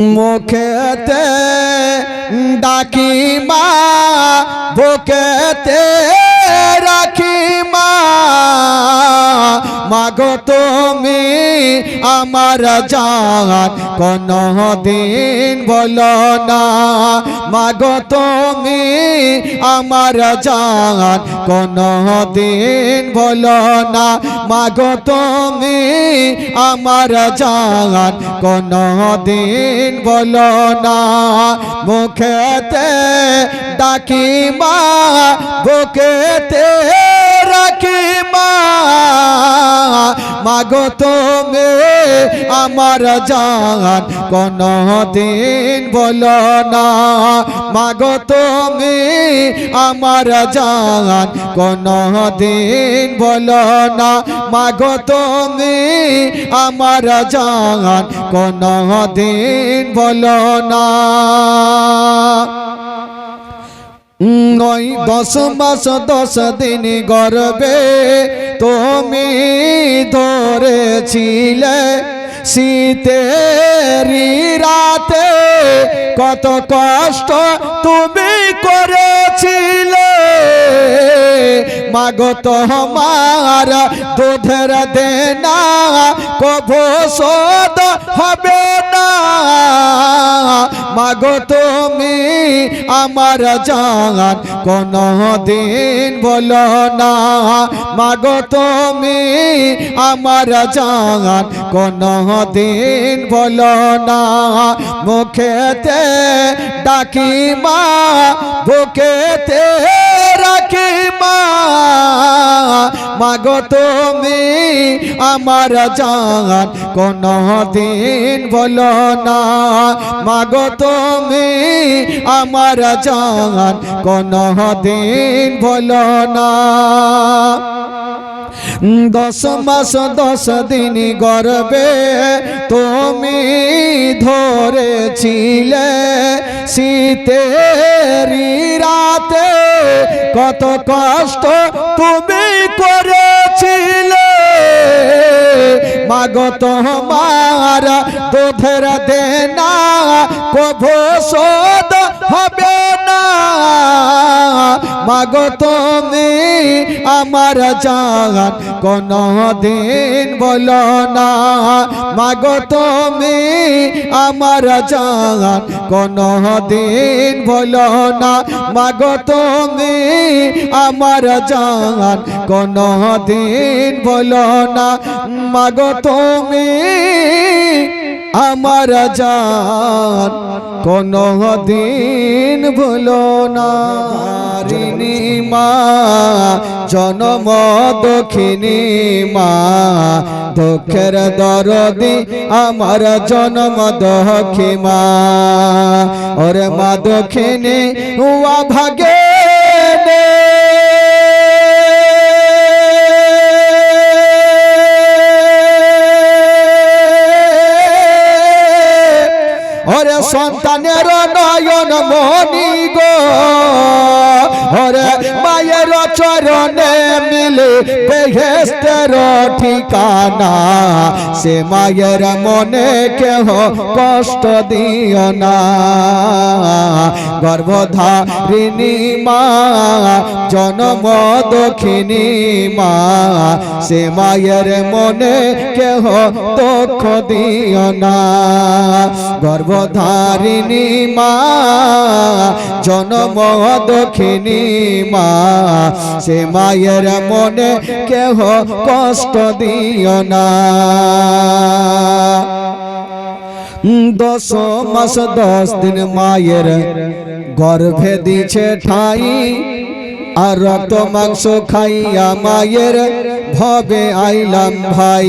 মুখেতে ডাকি মা মাগো তুমি আমার জান কোন দিন বলো না, মাগো তুমি আমার জান কোন দিন বলো না, মাগো তুমি আমার জান কোন দিন বলো না, মুখেতে ডাকি মা বুকেতে রাখি মা মাগো তুমি আমার জান। কোন দিন বলো না, মাগো তুমি আমার জান। কোন দিন বলো না, মাগো তুমি আমার জান। কোন দিন বলো না। নয় দশ মাস দশ দিন গর্বে। তুমি ধরেছিলে শীতে রাতে। কত কষ্ট তুমি করেছিলে। মাগো তোমার দুধের দেনা কভো শোধ হবে না। মাগো তুমি আমার জান কোন দিন বলো না। মাগো তুমি আমার জান কোন দিন বলো না। মুখেতে ডাকি মা, বুকেতে রাখি মা মাগো তুমি আমার জান কোন দিন বলো না। মাগো তুমি আমার জান কোন দিন বলো না। দশ মাস, দশ দিন গর্বে তুমি ধরেছিলে। শীতেরি রাতে কত কষ্ট তুমি করেছিলে। মাগো তোমার দুধের দেনা কভো হবে না। মাগো তুমি আমার জান কোন দিন বলো না। মাগো তুমি আমার জান কোন দিন বলো না। মাগো তুমি আমার জান কোন দিন বলো না। মাগো তুমি আমার জান কোন দিন বলো না। মা, জনম দক্ষিণী মা। দুঃখের দরদি আমার জনম দক্ষী মা। ওরে মা দক্ষিণী উয়া ভাগে সন্তানের নয়ন মনি গো। ওরে মায়ের চরণে মিলে বেহেস্তের ঠিকানা। সে মায়ের মনে কেহ কষ্ট দিও না। গর্ভধারিণী মা, জনম দক্ষিণী মা, সে মায়ের মনে কেহ দুঃখ দিও না। গর্ভধারিণী মা, জনম দক্ষিণী মা সে মায়ের মনে কেহ কষ্ট দিও না। দশ মাস, দশ দিন মায়ের গর্ভে দিছে ঠাই, আর রক্ত মাংস খাইয়া মায়ের ভবে আইলাম ভাই।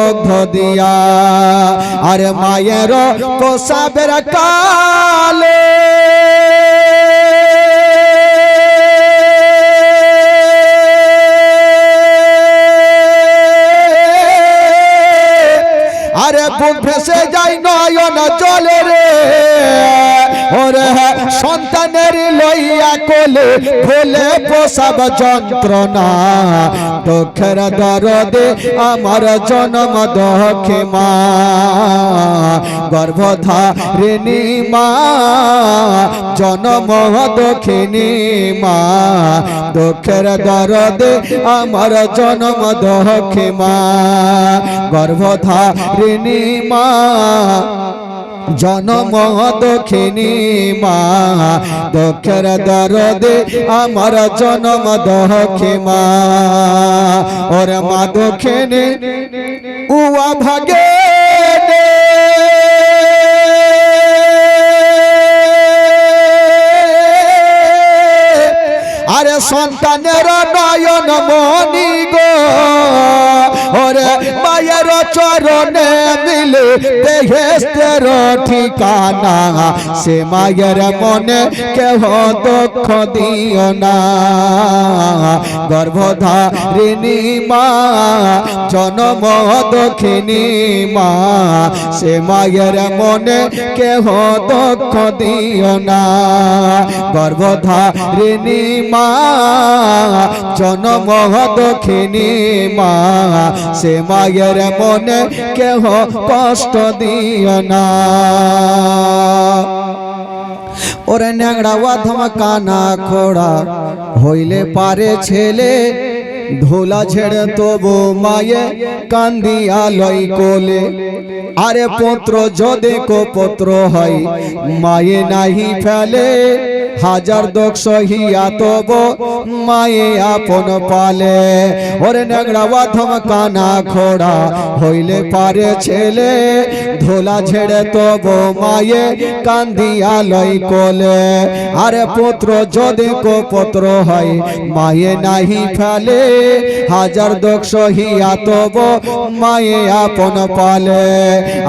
দুগ্ধ দিয়া। আর মায়ের প্রসাবের কালে আরে বুক ভেসে যাই নয়ন জলে রে। ওরে সন্তানের লইয়া কোলে ভোলে প্রসব যন্ত্রণা। দুঃখের দরদে আমার জন্ম দক্ষে মা গর্ভধারিণী মা, জন্ম দক্ষিণী মা। দুঃখের দরদে আমার জন্ম দক্ষে মা গর্ভধারিণী মা জনম দক্ষিণী মা, দক্ষের দরদে আমার জনম দক্ষে মা। ওর মা দক্ষিণী উয়া ভাগে আরে সন্তানের নয়ন মনি গো, ওরে মায়ের চরণে মিলে বেহেস্তের ঠিকানা। সে মায়ের মনে কেহ দুঃখ দিও না। গর্ভধারিণী মা, জনম দক্ষিণী মা, সে মায়ের মনে কেহ দুঃখ দিও না। গর্ভধারিণী মা, জনম দক্ষিণী মা, সে মায়ের মনে কেহ কষ্ট দিও না। ওরে ন্যাংড়া ওয়া কানা খোড়া হইলে পারে ছেলে ধোলা ছেড়ে তবু মায়ে কান্দিয়া লই কোলে। আরে পুত্র, যদি কো পুত্র হয়, মায়ে নাহি ফেলে। হাজার দোষ সহিয়া তব মায়ে আপন পালে। ওরে নেংড়া বাধম কানা খোড়া হইলে পারে ছেলে। ধোলা ঝেড়ে তব মায়ে কান্দিয়া লই কোলে। আরে পুত্র, যদি কো পুত্র হয়, মায়ে নাহি ফেলে। হাজার দোষ সহিয়া তব মায়ে আপন পালে।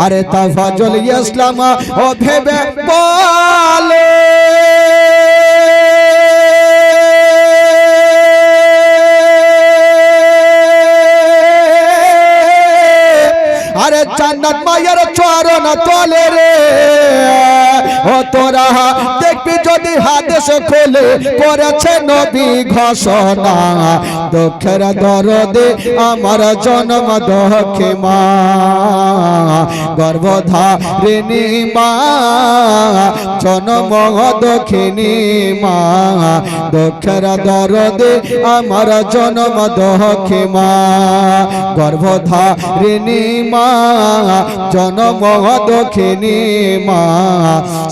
আরে তাফাজল ইসলাম ও ভেবে বলে আরে জান্নাত মায়ের চরণ তলে রে। ও তোরা, দেখবি যদি হাদেশ খোলে করেছে নবী ঘোষণা। দুঃখের দরদে আমার জন্ম দক্ষে মা গর্ভধারিণী মা, জন্ম দক্ষিণী মা। দুঃখের দরদে আমার জন্ম দক্ষে মা গর্ভধারিণী মা, জন্ম দক্ষিণী মা।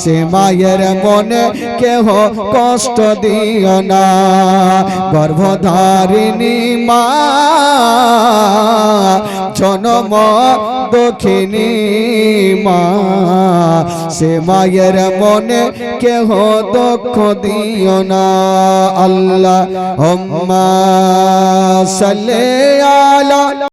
সে মায়ের মনে কেহ কষ্ট দিও না। গর্ভধারিণী মা, জন্ম দক্ষিণী মা সে মায়ের মনে কেহ দুঃখ দিও না। আল্লাহ সাল্লে আলা